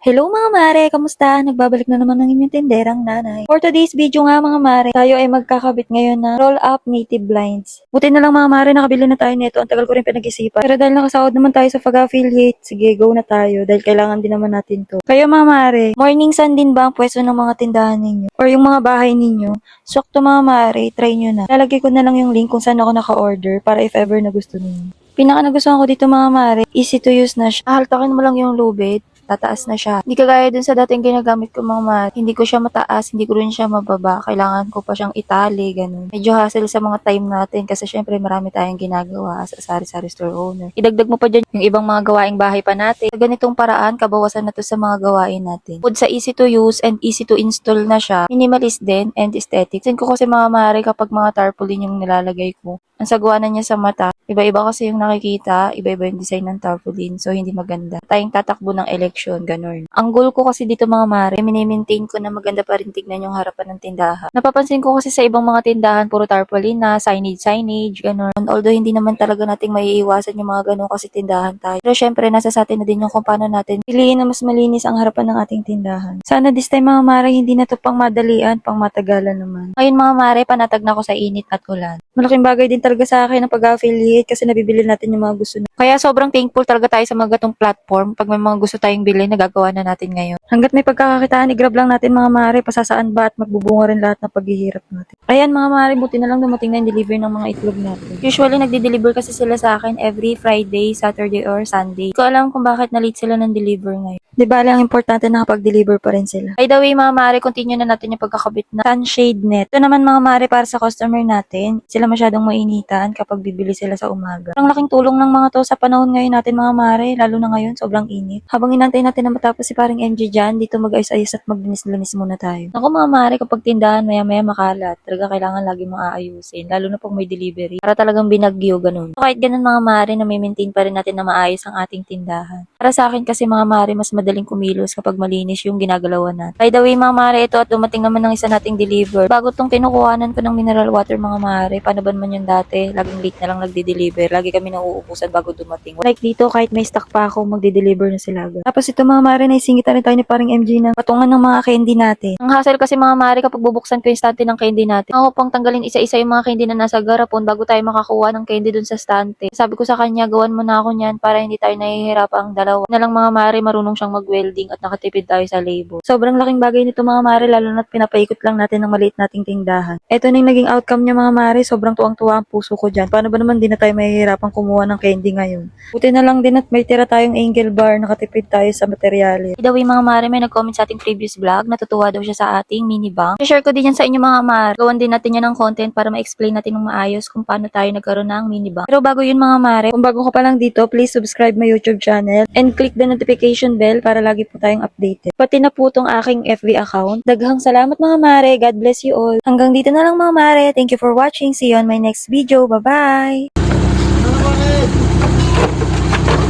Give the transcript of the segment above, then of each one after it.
Hello mga mare, kamusta? Nagbabalik na naman ng inyong tinderang nanay. For today's video nga mga mare, tayo ay magkakabit ngayon ng roll-up native blinds. Buti na lang mga mare, nakabili na tayo nito. Ang tagal ko rin pinag-isipan. Pero dahil nakasahod naman tayo sa pag-affiliate, sige, go na tayo. Dahil kailangan din naman natin to. Kayo mga mare, morning sun din ba ang pwesto ng mga tindahan ninyo? Or yung mga bahay ninyo? Swak to mga mare, try nyo na. Lalagay ko na lang yung link kung saan ako naka-order para if ever na gusto ninyo. Pinaka nagustuhan ko dito mga mare, easy to use na siya. Haltakin mo lang yung lubid, tataas na siya. Hindi kagaya dun sa dating ginagamit ko mga mat. Hindi ko siya mataas, hindi ko rin siya mababa. Kailangan ko pa siyang itali, ganun. Medyo hassle sa mga time natin kasi syempre marami tayong ginagawa sa sari-sari store owner. Idagdag mo pa dyan yung ibang mga gawaing bahay pa natin. Sa ganitong paraan, kabawasan na to sa mga gawain natin. Bukod sa easy to use and easy to install na siya, minimalist din and aesthetic. Sin ko kasi mga mare kapag mga tarpaulin yung nilalagay ko. Ang sagwa na niya sa mata, iba-iba kasi yung nakikita, iba-iba yung design ng tarpaulin, so hindi maganda. Tayong tatakbo ng election, ganun. Ang goal ko kasi dito mga mare, mini-maintain ko na maganda pa rin tignan yung harapan ng tindahan. Napapansin ko kasi sa ibang mga tindahan, puro tarpaulin na, signage, signage, ganun. Although hindi naman talaga nating maiiwasan yung mga ganun kasi tindahan tayo. Pero syempre, nasa sa atin na din yung kung paano natin piliin na mas malinis ang harapan ng ating tindahan. Sana this time mga mare, hindi na to pang madalian, pang matagalan naman. Ngayon mga mare, panatag na ako sa init at ulan. Malaking bagay din talaga sa akin ang pag-affiliate kasi nabibili natin yung mga gusto na. Kaya sobrang thankful talaga tayo sa mga gatong platform. Pag may mga gusto tayong bilhin, nagagawa na natin ngayon. Hanggat may pagkakakitaan, i-grab lang natin mga mare, pasasaan ba at magbubunga rin lahat ng paghihirap natin. Ayan mga mare, buti na lang dumating na yung deliver ng mga itlog natin. Usually, nagde-deliver kasi sila sa akin every Friday, Saturday, or Sunday. Hindi ko alam kung bakit na-late sila ng deliver ngayon. Di ba, ang importante nakapag-deliver pa rin sila. By the way, mga mare, continue na natin yung pagkakabit na sunshade net. Ito naman mga mare para sa customer natin. Sila masyadong mainitan kapag bibili sila sa umaga. Ang laking tulong ng mga to sa panahon ngayon natin mga mare, lalo na ngayon, sobrang init. Habang inantay natin na matapos si paring MJ dyan, dito mag-ayos-ayos at maglinis-linis muna tayo. Ako mga mare, kapag tindahan maya-maya makalat, talaga kailangan lagi mong aayusin, lalo na pag may delivery. Para talagang binagyo, ganun. So, kahit ganun mga mare, na may maintain pa rin natin na maayos ang ating tindahan. Para sa akin kasi mga mare, mas madaling kumilos kapag malinis yung ginagalawan natin. By the way mga mare, ito at dumating naman ng isa nating deliver. Bago tong kinukuhanan ko ng mineral water mga mare, paano ba naman yung dati? Laging late na lang nagde-deliver. Lagi kami nauubusan bago dumating. Like dito, kahit may stock pa ako, magde-deliver na sila. Tapos ito mga mare, naisingitan rin tayo ni paring MJ ng patungan ng mga candy natin. Ang hassle kasi mga mare, kapag bubuksan ko yung stante ng candy natin, ako pang tanggalin isa-isa yung mga candy na nasa garapon bago tayo makakuha ng candy dun sa stante. Sabi ko sa kanya, gawan mo na ako niyan para hindi tayo nahihirapang dalawa. Na lang mga mare, marunong siyang mag-welding at nakatipid tayo sa labor. Sobrang laking bagay nito mga mare, lalo na't pinapaikot lang natin ng maliit nating tindahan. Ito na yung naging outcome niya mga mare, sobrang tuwang-tuwa ang puso ko dyan. Paano ba naman di na tayo mahihirapang kumuha ng candy ngayon? Buti na lang din at may tira tayong angle bar, nakatipid tayo sa materyales. By the way mga mare, may nag-comment sa ating previous vlog, natutuwa daw siya sa ating mini bank. share ko din yan sa inyo mga mare. Gawan din natin yan ng content para ma-explain natin ng maayos kung paano tayo nagkaroon ng mini bank. Pero bago yun mga mare, kung bago ka pa lang dito, please subscribe my YouTube channel and click the notification bell para lagi po tayong updated. Pati na po tong aking FB account. Daghang salamat mga mare. God bless you all. Hanggang dito na lang mga mare. Thank you for watching. See you on my next video. Bye-bye!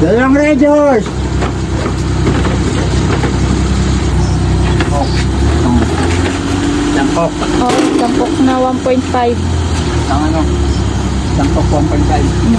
Dalawang Rangers! Sampok. Oh, tampok na 1.5. Ang ano? Sampok 1.5.